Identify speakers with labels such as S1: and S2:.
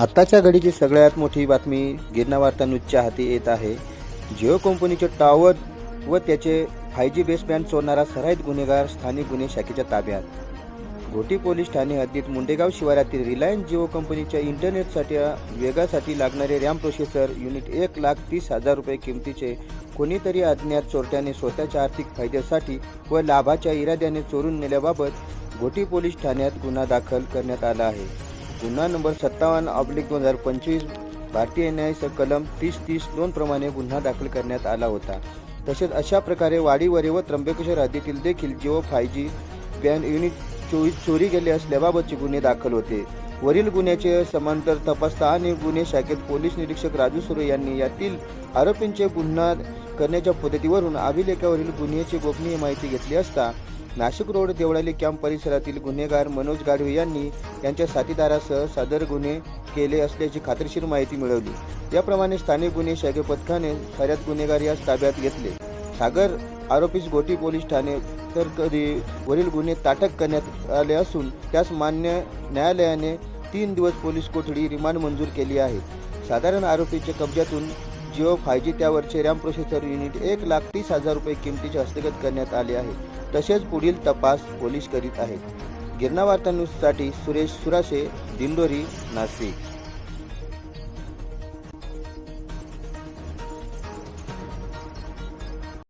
S1: आताच्या घडीची सगळ्यात मोठी बातमी गिरणा वार्ता न्यूजच्या हाती येत आहे. जिओ कंपनीचे टॉवर व त्याचे फाय जी बेसबँड चोरणारा सराईत गुन्हेगार स्थानिक गुन्हे शाखेच्या ताब्यात. घोटी पोलीस ठाणे हद्दीत मुंडेगाव शिवारातील रिलायन्स जिओ कंपनीच्या इंटरनेटसाठी वेगासाठी लागणारे रॅम प्रोसेसर युनिट एक लाख तीस हजार रुपये किमतीचे कोणीतरी अज्ञात चोरट्याने स्वतःच्या आर्थिक फायद्यासाठी व लाभाच्या इराद्याने चोरून नेल्याबाबत घोटी पोलीस ठाण्यात गुन्हा दाखल करण्यात आला आहे. गुन्हा नंबर सत्तावन्न ऑब्लिक दोन हजार पंचवीस भारतीय न्याय स- कलम तीस तीस दोन प्रमाणे गुन्हा दाखल करण्यात आला होता. तसेच अशा प्रकारे वाडीवरे व त्र्यंबकेश्वर हद्दीतील देखील Jio five G band unit चोरी चोरी गेले असल्याबाबतचे गुन्हे दाखल होते. वरील गुन्ह्याचे समांतर तपासता आणि गुन्हे शाखेत पोलीस निरीक्षक राजू सुरे यांनी यातील आरोपींचे गुन्हा करण्याच्या पद्धतीवरून अभिलेखावरील गुन्ह्याची गोपनीय माहिती घेतली असता नाशिक रोड देवळाली कॅम्प परिसरातील गुन्हेगार मनोज गाढवे यांनी यांच्या साथीदारासह सादर गुन्हे केले असल्याची खात्रीशीर माहिती मिळवली. याप्रमाणे स्थानिक गुन्हे शाखे पथकाने साऱ्यात गुन्हेगार यास ताब्यात घेतले. सागर आरोपीस गोटी पोलीस ठाणे तर कधी वरील गुन्हे ताटक करण्यात आले असून त्यास मान्य न्यायालयाने तीन दिवस पोलीस कोठडी रिमांड मंजूर केली आहे. साधारण आरोपीच्या कब्जातून जिओ फाय जी त्यावरचे रॅम प्रोसेसर युनिट एक लाख तीस हजार रुपये किमतीचे हस्तगत करण्यात आले आहे. तसेच पुढील तपास पोलीस करीत आहेत. गिरणा वार्ता न्यूजसाठी सुरेश सुराशे दिंडोरी नाशिक.